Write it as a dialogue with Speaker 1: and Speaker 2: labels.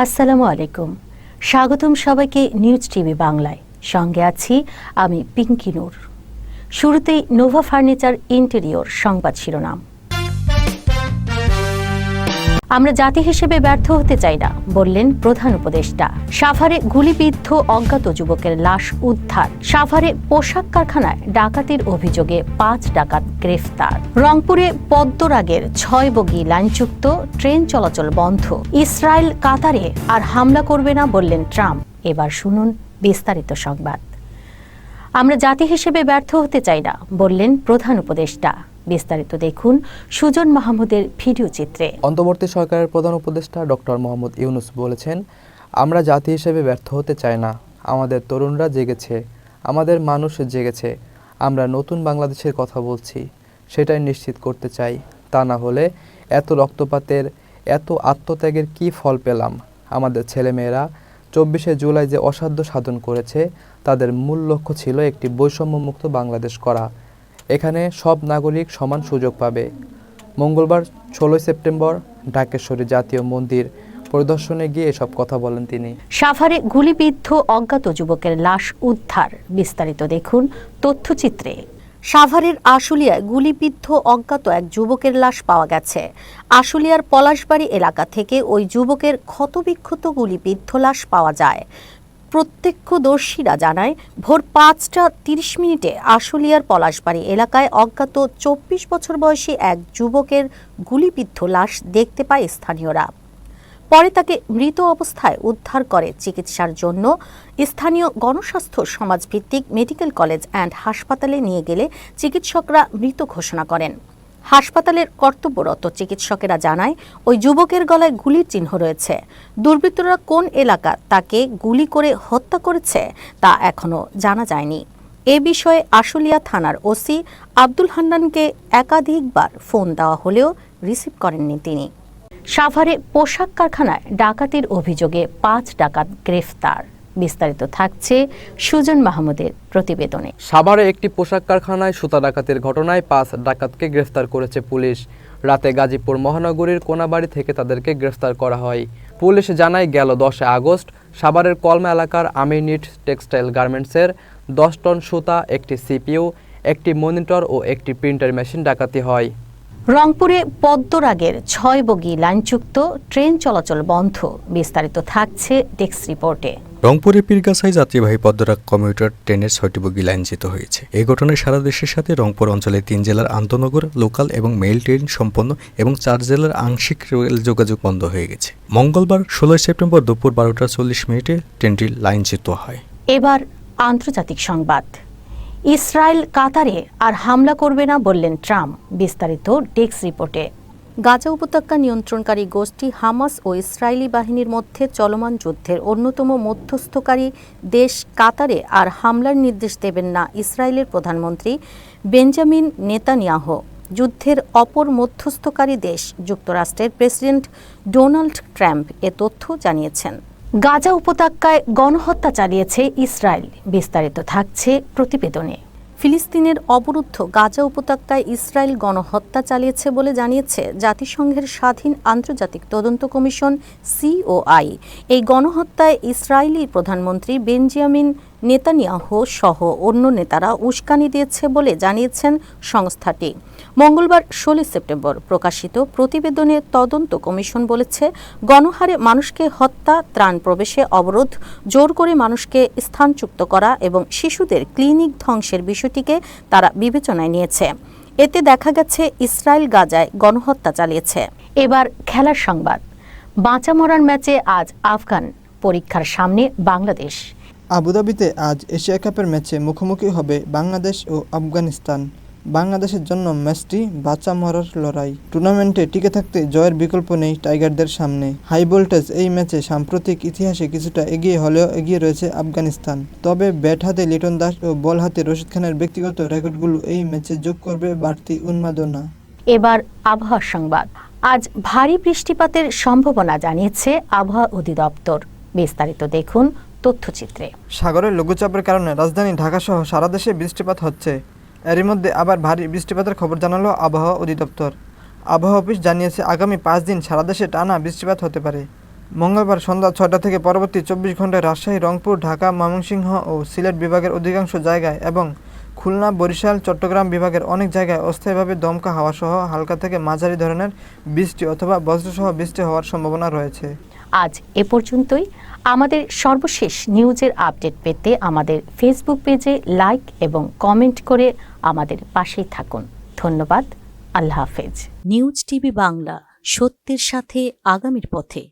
Speaker 1: আসসালামু আলাইকুম। স্বাগতম সবাইকে নিউজ টিভি বাংলায়। সঙ্গে আছি আমি পিঙ্কি নূর। শুরুতেই নোভা ফার্নিচার ইন্টেরিয়র সংবাদ শিরোনাম। আমরা জাতি হিসেবে ব্যর্থ হতে চাই না, বললেন প্রধান উপদেষ্টা। সাভারে গুলিবিদ্ধ অজ্ঞাত যুবকের লাশ উদ্ধার। সাভারে পোশাক কারখানায় ডাকাতির অভিযোগে পাঁচ ডাকাত গ্রেফতার। রংপুরে পদ্মরাগের ছয় বগি লাইনযুক্ত ট্রেন চলাচল বন্ধ। ইসরায়েল কাতারে আর হামলা করবে না, বললেন ট্রাম্প। এবার শুনুন বিস্তারিত সংবাদ। আমরা জাতি হিসেবে ব্যর্থ হতে চাই না, বললেন প্রধান উপদেষ্টা। বিস্তারিত দেখুন সুজন মাহমুদের ভিডিও চিত্রে।
Speaker 2: অন্তর্বর্তী সরকারের প্রধান উপদেষ্টা ডক্টর মোহাম্মদ ইউনুস বলেছেন, আমরা জাতি হিসেবে ব্যর্থ হতে চাই না। আমাদের তরুণরা জেগেছে, আমাদের মানুষ জেগেছে। আমরা নতুন বাংলাদেশের কথা বলছি, সেটাই নিশ্চিত করতে চাই। তা না হলে এত রক্তপাতের, এত আত্মত্যাগের কি ফল পেলাম? আমাদের ছেলেমেয়েরা চব্বিশে জুলাই যে অসাধ্য সাধন করেছে, তাদের মূল লক্ষ্য ছিল একটি বৈষম্যমুক্ত বাংলাদেশ করা। এখানে সব নাগরিক সমান সুযোগ পাবে। মঙ্গলবার ষোলোই সেপ্টেম্বর ঢাকেশ্বরী জাতীয় মন্দির পরিদর্শনে গিয়ে এসব কথা বলেন তিনি।
Speaker 1: সাভারে গুলিবিদ্ধ অজ্ঞাত যুবকের লাশ উদ্ধার। বিস্তারিত দেখুন তথ্যচিত্রে। সাভারের আশুলিয়ায় গুলিবিদ্ধ অজ্ঞাত এক যুবকের লাশ পাওয়া গেছে। আশুলিয়ার পলাশবাড়ি এলাকা থেকে ওই যুবকের ক্ষতবিক্ষত গুলিবিদ্ধ লাশ পাওয়া যায়। প্রত্যক্ষদর্শীরা জানায়, ভোর পাঁচটা তিরিশ মিনিটে আশুলিয়ার পলাশবাড়ি এলাকায় অজ্ঞাত চব্বিশ বছর বয়সী এক যুবকের গুলিবিদ্ধ লাশ দেখতে পায় স্থানীয়রা। পরে তাকে মৃত অবস্থায় উদ্ধার করে চিকিৎসার জন্য স্থানীয় গণস্বাস্থ্য সমাজভিত্তিক মেডিকেল কলেজ অ্যান্ড হাসপাতালে নিয়ে গেলে চিকিৎসকরা মৃত ঘোষণা করেন। হাসপাতালের কর্তব্যরত চিকিৎসকেরা জানায়, ওই যুবকের গলায় গুলির চিহ্ন রয়েছে। দুর্বৃত্তরা কোন এলাকা তাকে গুলি করে হত্যা করেছে তা এখনও জানা যায়নি। এ বিষয়ে আশুলিয়া থানার ওসি আব্দুল হান্নানকে একাধিকবার ফোন দেওয়া হলেও রিসিভ করেননি তিনি। সাভারে পোশাক কারখানায় ডাকাতির অভিযোগে পাঁচ ডাকাত গ্রেফতার। বিস্তারিত থাকছে সুজন মাহমুদের প্রতিবেদনে।
Speaker 2: সাভারে একটি পোশাক কারখানায় সুতা ডাকাতের ঘটনায় পাঁচ ডাকাতকে গ্রেফতার করেছে পুলিশ। রাতে গাজীপুর মহানগরীর কোনাবাড়ি থেকে তাদেরকে গ্রেফতার করা হয়। পুলিশ জানায় গেল দশে আগস্ট সাভারের কলমা এলাকার আমিনিট টেক্সটাইল গার্মেন্টসের দশ টন সুতা একটি সিপিইউ একটি মনিটর ও একটি প্রিন্টার মেশিন ডাকাতি হয়।
Speaker 1: রংপুরে পদ্মরাগের ছয় বগি লাইনযুক্ত ট্রেন চলাচল বন্ধ। বিস্তারিত থাকছে ডেস্ক রিপোর্টে।
Speaker 3: রংপুরে পীরগাছায় যাত্রীবাহী পদ্মরাগ কমিউটার ট্রেনের ছয়টি বগি লাইনচ্যুত হয়েছে। এই ঘটনায় সারা দেশের সাথে রংপুর অঞ্চলের তিন জেলার আন্তনগর, লোকাল এবং মেইল ট্রেন সম্পন্ন এবং চার জেলার আংশিক রেল যোগাযোগ বন্ধ হয়ে গেছে। মঙ্গলবার ষোলোই সেপ্টেম্বর দুপুর বারোটা চল্লিশ মিনিটে ট্রেনটি লাইনচ্যুত হয়।
Speaker 1: এবার আন্তর্জাতিক সংবাদ। ইসরায়েল কাতারে আর হামলা করবে না বললেন ট্রাম্প। বিস্তারিত ডেস্ক রিপোর্টে। গাজা উপত্যকা নিয়ন্ত্রণকারী গোষ্ঠী হামাস ও ইসরায়েলি বাহিনীর মধ্যে চলমান যুদ্ধের অন্যতম মধ্যস্থকারী দেশ কাতারে আর হামলার নির্দেশ দেবেন না ইসরায়েলের প্রধানমন্ত্রী বেঞ্জামিন নেতানিয়াহ। যুদ্ধের অপর মধ্যস্থকারী দেশ যুক্তরাষ্ট্রের প্রেসিডেন্ট ডোনাল্ড ট্রাম্প এ তথ্য জানিয়েছেন। গাজা উপত্যকায় গণহত্যা চালিয়েছে ইসরায়েল। বিস্তারিত থাকছে প্রতিবেদনে। ফিলিস্তিনের অবরুদ্ধ গাজা উপত্যকায় ইসরায়েল গণহত্যা চালিয়েছে বলে জানিয়েছে জাতিসংঘের স্বাধীন আন্তর্জাতিক তদন্ত কমিশন সিওআই। এই গণহত্যায় ইসরায়েলি প্রধানমন্ত্রী বেঞ্জামিন নেতানিয়াহ সহ অন্য নেতারা উস্কানি দিয়েছে বলে জানিয়েছেন সংস্থাটি। মঙ্গলবার ষোলোই সেপ্টেম্বর প্রকাশিত প্রতিবেদনে তদন্ত কমিশন বলেছে, গণহারে মানুষকে হত্যা, ত্রাণ প্রবেশে অবরোধ, জোর করে মানুষকে স্থানচ্যুত করা এবং শিশুদের ক্লিনিক ধ্বংসের বিষয়টিকে তারা বিবেচনায় নিয়েছে। এতে দেখা গেছে, ইসরায়েল গাজায় গণহত্যা চালিয়েছে। এবার খেলার সংবাদ। বাঁচা মরার ম্যাচে আজ আফগান, পরীক্ষার সামনে বাংলাদেশ।
Speaker 4: আবুধাবিতে আজ এশিয়া কাপের ম্যাচে মুখোমুখি হবে বাংলাদেশ ও আফগানিস্তান। বাংলাদেশের জন্য ম্যাচটি বাঁচা মরার লড়াই। টুর্নামেন্টে টিকে থাকতে জয়ের বিকল্প নেই টাইগারদের সামনে। হাই ভোল্টেজ এই ম্যাচে সাম্প্রতিক ইতিহাসে কিছুটা এগিয়ে হলেও এগিয়ে রয়েছে আফগানিস্তান। তবে ব্যাট হাতে লিটন দাস ও বল হাতে রশিদ খানের ব্যক্তিগত রেকর্ডগুলো এই ম্যাচে যোগ করবে বাড়তি উন্মাদনা।
Speaker 1: এবার আবহাওয়া সংবাদ। আজ ভারী বৃষ্টিপাতের সম্ভাবনা জানিয়েছে আবহাওয়া অধিদপ্তর। বিস্তারিত দেখুন তথ্যচিত্রে।
Speaker 4: সাগরের লঘুচাপের কারণে রাজধানী ঢাকাসহ সারা দেশে বৃষ্টিপাত হচ্ছে। এরই মধ্যে আবার ভারী বৃষ্টিপাতের খবর জানালো আবহাওয়া অধিদপ্তর। আবহাওয়া অফিস জানিয়েছে আগামী পাঁচ দিন সারা দেশে টানা বৃষ্টিপাত হতে পারে। মঙ্গলবার সন্ধ্যা ছয়টা থেকে পরবর্তী চব্বিশ ঘন্টায় রাজশাহী, রংপুর, ঢাকা, ময়মনসিংহ ও সিলেট বিভাগের অধিকাংশ জায়গায় এবং খুলনা, বরিশাল, চট্টগ্রাম বিভাগের অনেক জায়গায় অস্থায়ীভাবে দমকা হাওয়াসহ হালকা থেকে মাঝারি ধরনের বৃষ্টি অথবা বজ্রসহ বৃষ্টি হওয়ার সম্ভাবনা রয়েছে।
Speaker 1: আজ এ পর্যন্তই। আমাদের সর্বশেষ নিউজের আপডেট পেতে আমাদের ফেসবুক পেজে লাইক এবং কমেন্ট করে আমাদের পাশেই থাকুন। ধন্যবাদ। আল্লাহ হাফেজ। নিউজ টিভি বাংলা, সত্যের সাথে আগামীর পথে।